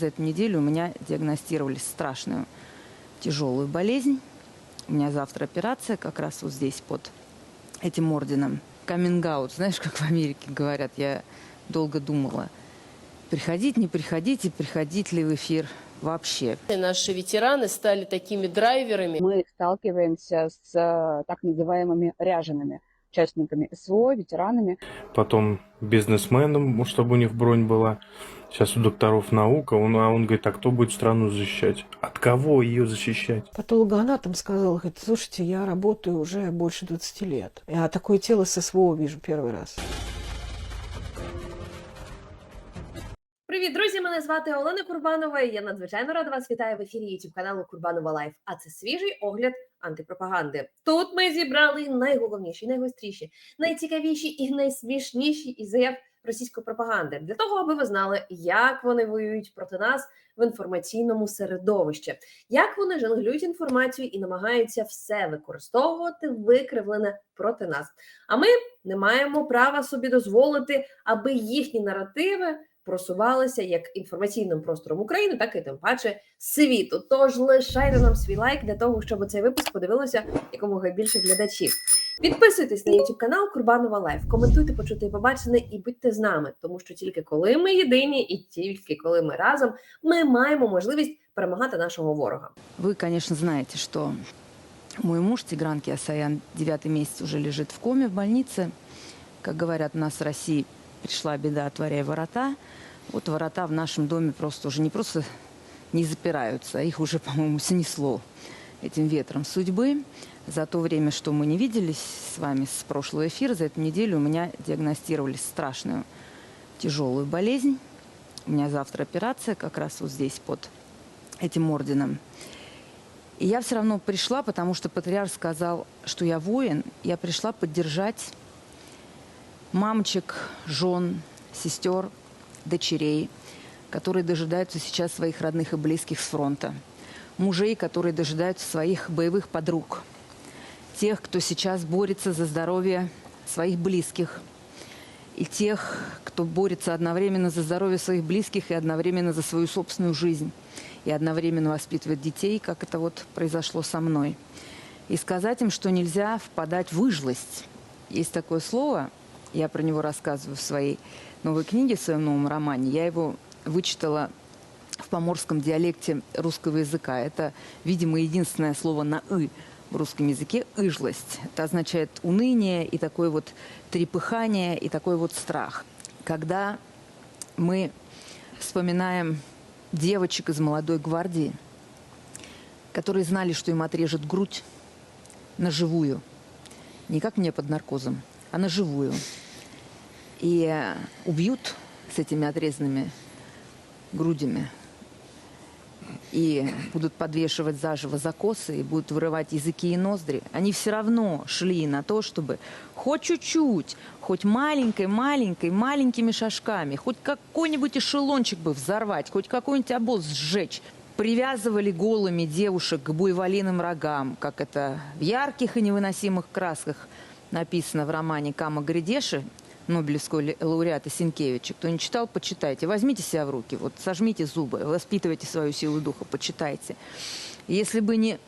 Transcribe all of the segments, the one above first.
За эту неделю у меня диагностировали страшную тяжелую болезнь. У меня завтра операция как раз вот здесь под этим орденом. Каминг знаешь, как в Америке говорят, я долго думала, приходить, не приходить и приходить ли в эфир вообще. Наши ветераны стали такими драйверами. мы сталкиваемся с э, так называемыми ряжеными участниками СВО, ветеранами. потом бизнесменам, чтобы у них бронь была. Сейчас у докторов наука, он, а он говорит, а кто будет страну защищать? От кого ее защищать? Патологоанатом сказал, говорит, слушайте, я работаю уже больше 20 лет. Я такое тело с СВО вижу первый раз. Привіт, друзі! Мене звати Олена Курбанова. і Я надзвичайно рада вас вітаю в ефірі youtube каналу Курбанова Лайф. А це свіжий огляд антипропаганди. Тут ми зібрали найголовніші, найгостріші, найцікавіші і найсмішніші із заяв російської пропаганди для того, аби ви знали, як вони воюють проти нас в інформаційному середовищі, як вони жонглюють інформацією і намагаються все використовувати викривлене проти нас. А ми не маємо права собі дозволити, аби їхні наративи просувалися як інформаційним простором України, так і тим паче світу. Тож лишайте нам свій лайк для того, щоб цей випуск подивилося якомога більше глядачів. Підписуйтесь на YouTube канал Курбанова Лайф, коментуйте, почути і побачене, і будьте з нами, тому що тільки коли ми єдині, і тільки коли ми разом, ми маємо можливість перемагати нашого ворога. Вы, конечно, знаете, что мой муж Тигран Киасаян девятый месяц уже лежит в коме в больнице. Как говорят, у нас в России пришла беда, отворяя ворота. Вот ворота в нашем доме просто уже не просто не запираются, а их уже, по-моему, снесло этим ветром судьбы. За то время, что мы не виделись с вами с прошлого эфира, за эту неделю у меня диагностировали страшную тяжелую болезнь. У меня завтра операция как раз вот здесь под этим орденом. И я все равно пришла, потому что патриарх сказал, что я воин. Я пришла поддержать мамочек, жен, сестер, дочерей, которые дожидаются сейчас своих родных и близких с фронта. Мужей, которые дожидаются своих боевых подруг. Тех, кто сейчас борется за здоровье своих близких. И тех, кто борется одновременно за здоровье своих близких и одновременно за свою собственную жизнь. И одновременно воспитывает детей, как это вот произошло со мной. И сказать им, что нельзя впадать в выжлость. Есть такое слово, я про него рассказываю в своей новой книге, в своем новом романе. Я его вычитала в поморском диалекте русского языка. Это, видимо, единственное слово на «ы» в русском языке – «ыжлость». Это означает уныние и такое вот трепыхание, и такой вот страх. Когда мы вспоминаем девочек из молодой гвардии, которые знали, что им отрежет грудь на живую, не как мне под наркозом, а на живую. И убьют с этими отрезанными грудями. И будут подвешивать заживо за косы, и будут вырывать языки и ноздри. Они все равно шли на то, чтобы хоть чуть-чуть, хоть маленькой-маленькой, маленькими шажками, хоть какой-нибудь эшелончик бы взорвать, хоть какой-нибудь обоз сжечь. Привязывали голыми девушек к буйволиным рогам, как это в ярких и невыносимых красках написано в романе Кама Гридеши Нобелевского ле- лауреата Синкевича. Кто не читал, почитайте. Возьмите себя в руки, вот сожмите зубы, воспитывайте свою силу духа, почитайте. Если бы не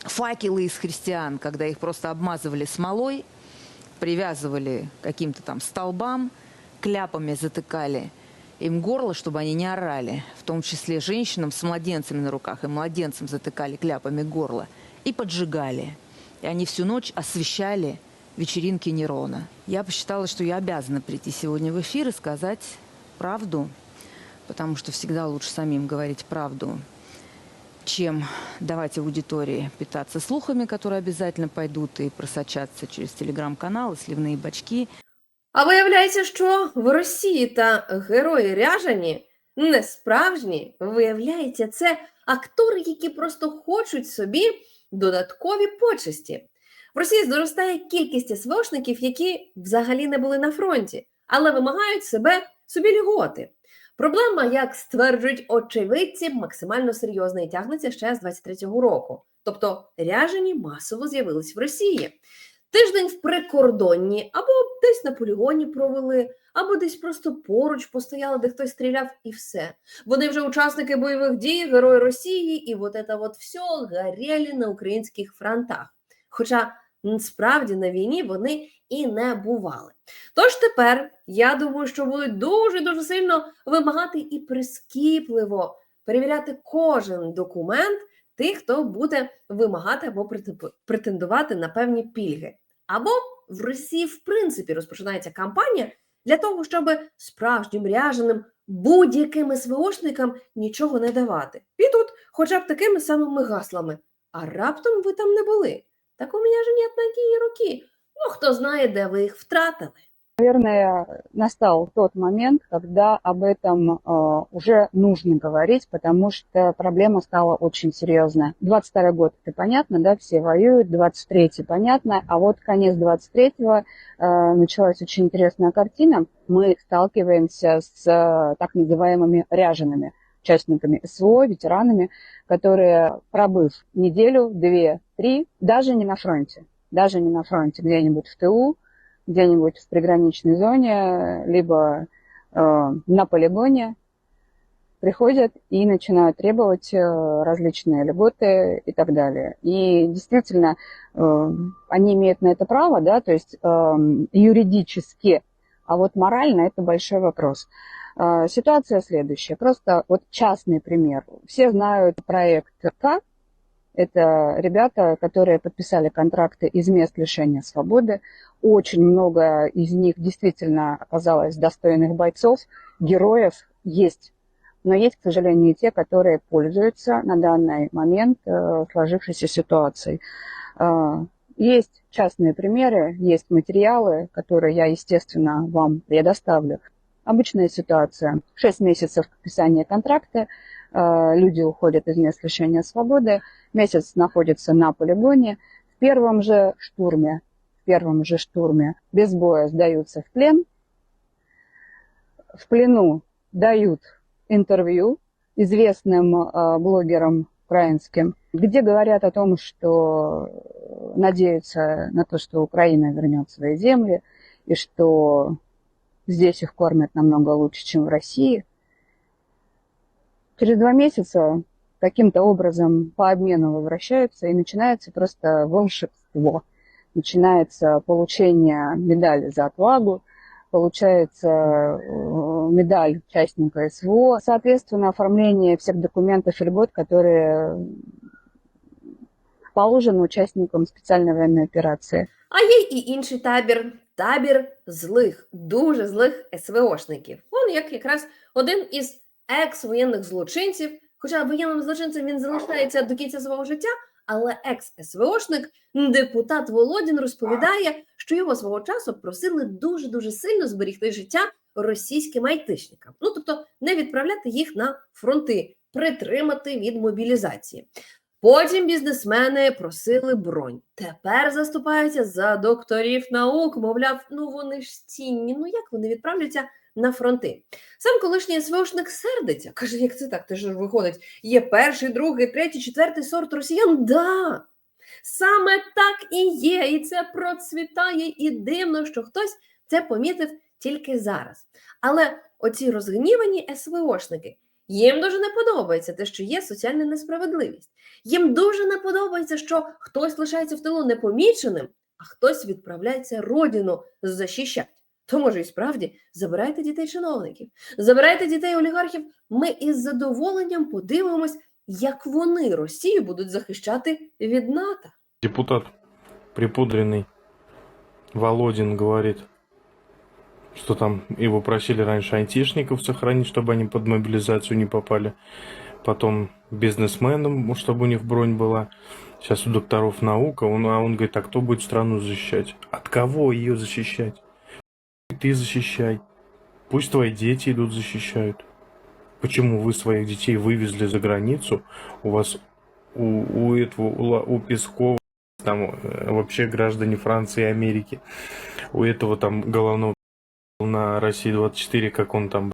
факелы из христиан, когда их просто обмазывали смолой, привязывали каким-то там столбам, кляпами затыкали им горло, чтобы они не орали, в том числе женщинам с младенцами на руках, и младенцам затыкали кляпами горло, и поджигали. И они всю ночь освещали вечеринки Нерона. Я посчитала, что я обязана прийти сегодня в эфир и сказать правду, потому что всегда лучше самим говорить правду, чем давать аудитории питаться слухами, которые обязательно пойдут и просочатся через телеграм-каналы, сливные бачки. А виявляється, що в Росії та герої ряжані не справжні. Виявляється, це актори, які просто хочуть собі додаткові почесті. В Росії зростає кількість СВОшників, які взагалі не були на фронті, але вимагають себе собі льготи. Проблема, як стверджують очевидці, максимально серйозна і тягнеться ще з 23-го року. Тобто ряжені масово з'явились в Росії. Тиждень в прикордонні, або десь на полігоні провели, або десь просто поруч постояли, де хтось стріляв, і все. Вони вже учасники бойових дій, герої Росії, і от це от все горіли на українських фронтах. Хоча насправді на війні вони і не бували. Тож тепер я думаю, що будуть дуже дуже сильно вимагати і прискіпливо перевіряти кожен документ тих, хто буде вимагати або претенду- претендувати на певні пільги. Або в Росії, в принципі, розпочинається кампанія для того, щоб справжнім ряженим будь-яким СВОшникам нічого не давати. І тут хоча б такими самими гаслами. А раптом ви там не були. Так у мене ж нет ноги і руки. Ну, хто знає, де ви їх втратили. Наверное, настал тот момент, когда об этом э, уже нужно говорить, потому что проблема стала очень серьезная. 22 год, это понятно, да, все воюют, 23 понятно, а вот конец 23-го э, началась очень интересная картина. Мы сталкиваемся с э, так называемыми ряжеными участниками СВО, ветеранами, которые, пробыв неделю, две, три, даже не на фронте, даже не на фронте, где-нибудь в тылу, где-нибудь в приграничной зоне, либо э, на полигоне, приходят и начинают требовать э, различные льготы и так далее. И действительно, э, они имеют на это право, да, то есть э, юридически, а вот морально это большой вопрос. Э, Ситуация следующая. Просто вот частный пример. Все знают проект К. Это ребята, которые подписали контракты из мест лишения свободы. Очень много из них действительно оказалось достойных бойцов, героев есть. Но есть, к сожалению, и те, которые пользуются на данный момент э, сложившейся ситуацией. Э, Есть частные примеры, есть материалы, которые я, естественно, вам предоставлю. Обычная ситуация. Шесть месяцев подписания контракта, э, люди уходят из мест лишения свободы, месяц находятся на полигоне, в первом же штурме, в первом же штурме без боя сдаются в плен, в плену дают интервью известным э, блогерам украинским, где говорят о том, что надеются на то, что Украина вернет свои земли, и что здесь их кормят намного лучше, чем в России. Через два месяца каким-то образом по обмену возвращаются, и начинается просто волшебство. Начинается получение медали за отвагу, получается э, медаль участника СВО, соответственно, оформление всех документов и льгот, которые положены участникам специальной военной операции. А є і інший табір Табір злих, дуже злих СВОшників. Він як якраз один із екс-воєнних злочинців, хоча воєнним злочинцем він залишається до кінця свого життя, але екс-СВОшник, депутат Володін, розповідає, що його свого часу просили дуже дуже сильно зберігти життя російським айтишникам. Ну тобто не відправляти їх на фронти, притримати від мобілізації. Потім бізнесмени просили бронь. Тепер заступаються за докторів наук. Мовляв, ну вони ж цінні. Ну як вони відправляться на фронти? Сам колишній СВОшник сердиться. Каже, як це так? Ти ж виходить, є перший, другий, третій, четвертий сорт росіян. Да. Саме так і є, і це процвітає, і дивно, що хтось це помітив тільки зараз. Але оці розгнівані СВОшники, їм дуже не подобається те, що є соціальна несправедливість. Їм дуже не подобається, що хтось лишається в тилу непоміченим, а хтось відправляється родину захищати. То може і справді забирайте дітей чиновників, забирайте дітей олігархів. Ми із задоволенням подивимось, як вони Росію будуть захищати від НАТО. Депутат припудренный Володин говорит, что там его просили раньше айтишников сохранить, чтобы они под мобилизацию не попали. Потом бизнесменам, чтобы у них бронь была. Сейчас у докторов наука, он, а он говорит, а кто будет страну защищать? От кого ее защищать? Ты защищай. Пусть твои дети идут защищают. Почему вы своих детей вывезли за границу? У вас у, у этого у, у Пескова там э, вообще граждане Франции и Америки. У этого там головного на России 24, как он там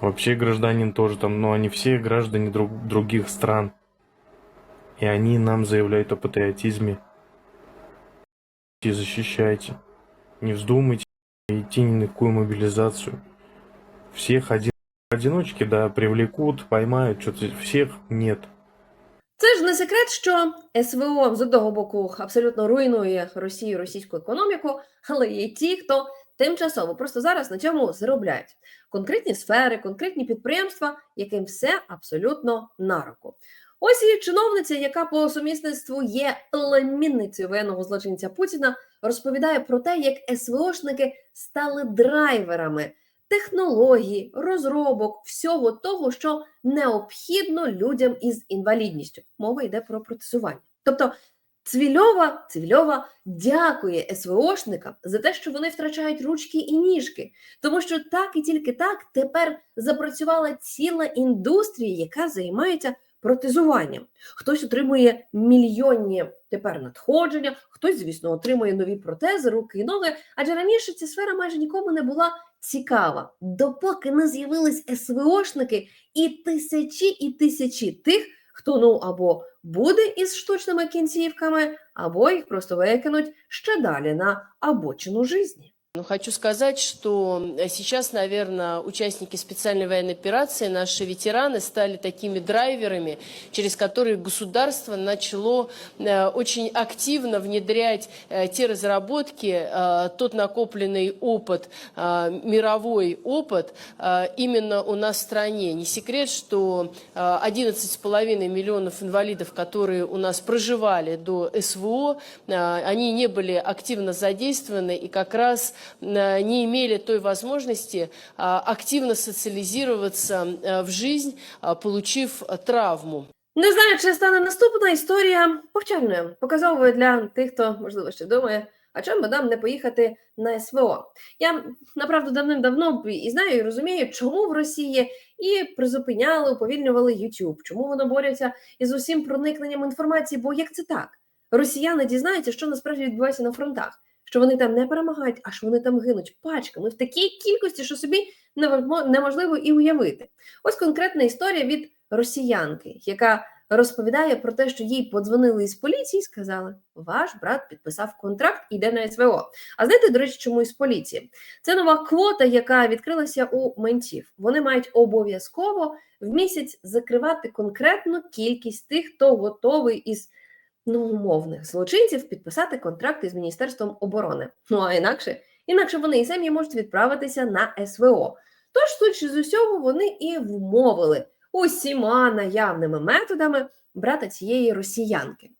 вообще гражданин тоже там, но они все граждане друг, других стран. И они нам заявляют о патриотизме. и защищайте. Не вздумайте идти ни на какую мобилизацию. Всех один, одиночки, да, привлекут, поймают, что-то всех нет. Це ж не секрет, що СВО з одного боку абсолютно руйнує Росію, російську економіку, але є ті, хто тимчасово просто зараз на цьому заробляють. Конкретні сфери, конкретні підприємства, яким все абсолютно на руку. Ось і чиновниця, яка по сумісництву є племінницею воєнного злочинця Путіна, розповідає про те, як СВОшники стали драйверами технологій, розробок, всього того, що необхідно людям із інвалідністю. Мова йде про протезування. Тобто Цвільова, Цвільова дякує СВОшникам за те, що вони втрачають ручки і ніжки, тому що так і тільки так тепер запрацювала ціла індустрія, яка займається протезуванням. Хтось отримує мільйонні тепер надходження, хтось, звісно, отримує нові протези, руки і ноги. Адже раніше ця сфера майже нікому не була цікава, допоки не з'явились СВОшники і тисячі і тисячі тих, хто ну або буде із штучними кінцівками, або їх просто викинуть ще далі на обочину житті. Ну, хочу сказать, что э, сейчас, наверное, участники специальной военной операции, наши ветераны, стали такими драйверами, через которые государство начало э, очень активно внедрять э, те разработки, тот накопленный опыт, мировой опыт именно у нас в стране. Не секрет, что э, 11,5 миллионов инвалидов, которые у нас проживали до СВО, они не были активно задействованы и как раз не имели той возможности активно социализироваться э, в жизнь, получив э, травму. Не знаю, чи стане наступна історія повчальною, показовою для тих, хто можливо ще думає, а чому би нам не поїхати на СВО. Я направду давним-давно і знаю, і розумію, чому в Росії і призупиняли, уповільнювали YouTube, чому вони борються із усім проникненням інформації. Бо як це так? Росіяни дізнаються, що насправді відбувається на фронтах, що вони там не перемагають, а що вони там гинуть пачками в такій кількості, що собі неможливо і уявити. Ось конкретна історія від росіянки, яка розповідає про те, що їй подзвонили із поліції і сказали: ваш брат підписав контракт, іде на СВО. А знаєте, до речі, чому із поліції? Це нова квота, яка відкрилася у ментів. Вони мають обов'язково в місяць закривати конкретну кількість тих, хто готовий із ну, умовних злочинців підписати контракти з Міністерством оборони. Ну а інакше, інакше вони і самі можуть відправитися на СВО. Тож, судячи з усього, вони і вмовили усіма наявними методами брата цієї росіянки.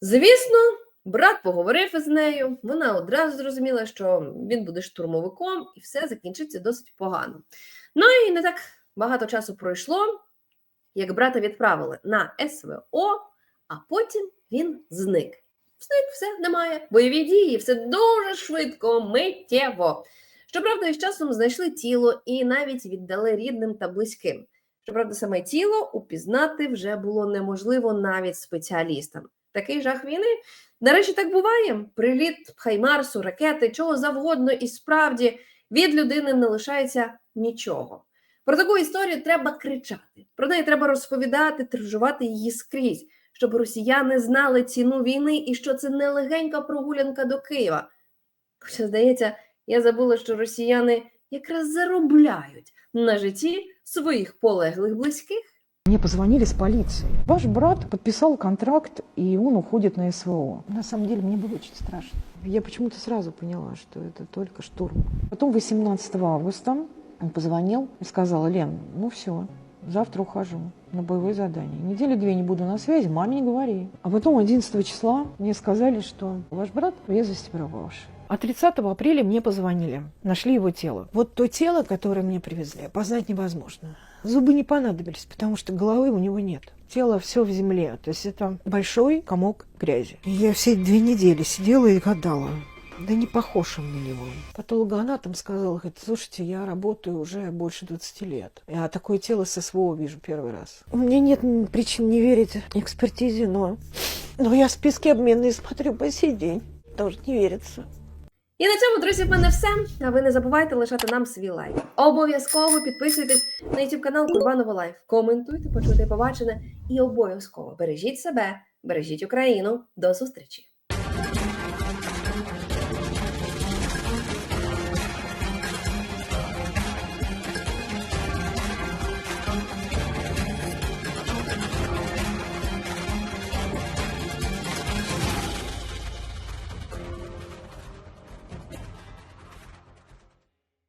Звісно, брат поговорив із нею, вона одразу зрозуміла, що він буде штурмовиком, і все закінчиться досить погано. Ну і не так багато часу пройшло, як брата відправили на СВО, а потім він зник. Зник, все немає. Бойові дії, все дуже швидко, миттєво. Щоправда, із часом знайшли тіло і навіть віддали рідним та близьким. Щоправда, саме тіло упізнати вже було неможливо навіть спеціалістам. Такий жах війни. Речі, так буває. Приліт Хаймарсу, ракети, чого завгодно, і справді від людини не лишається нічого. Про таку історію треба кричати, про неї треба розповідати, тиражувати її скрізь, щоб росіяни знали ціну війни і що це не легенька прогулянка до Києва. Хоча, здається, я забула, що росіяни якраз заробляють на житті своїх полеглих близьких. Мне позвонили с полиции. Ваш брат подписал контракт, и он уходит на СВО. На самом деле мне было очень страшно. Я почему-то сразу поняла, что это только штурм. Потом 18 августа он позвонил и сказал, Лен, ну все, завтра ухожу на боевое задание. Недели две не буду на связи, маме не говори. А потом 11 числа мне сказали, что ваш брат в весости пропавший. А 30 апреля мне позвонили, нашли его тело. Вот то тело, которое мне привезли, опознать невозможно. Зубы не понадобились, потому что головы у него нет. Тело все в земле, то есть это большой комок грязи. Я все две недели сидела и гадала, да не похож он на него. Патологоанатом сказал, говорит, слушайте, я работаю уже больше 20 лет. Я такое тело со СВО вижу первый раз. У меня нет м, причин не верить экспертизе, но, но я списки обменные смотрю по сей день. Тоже не верится. І на цьому, друзі, в мене все. А ви не забувайте лишати нам свій лайк. Обов'язково підписуйтесь на YouTube канал Курбанова Лайф. Коментуйте, почуйте побачене і обов'язково бережіть себе, бережіть Україну. До зустрічі!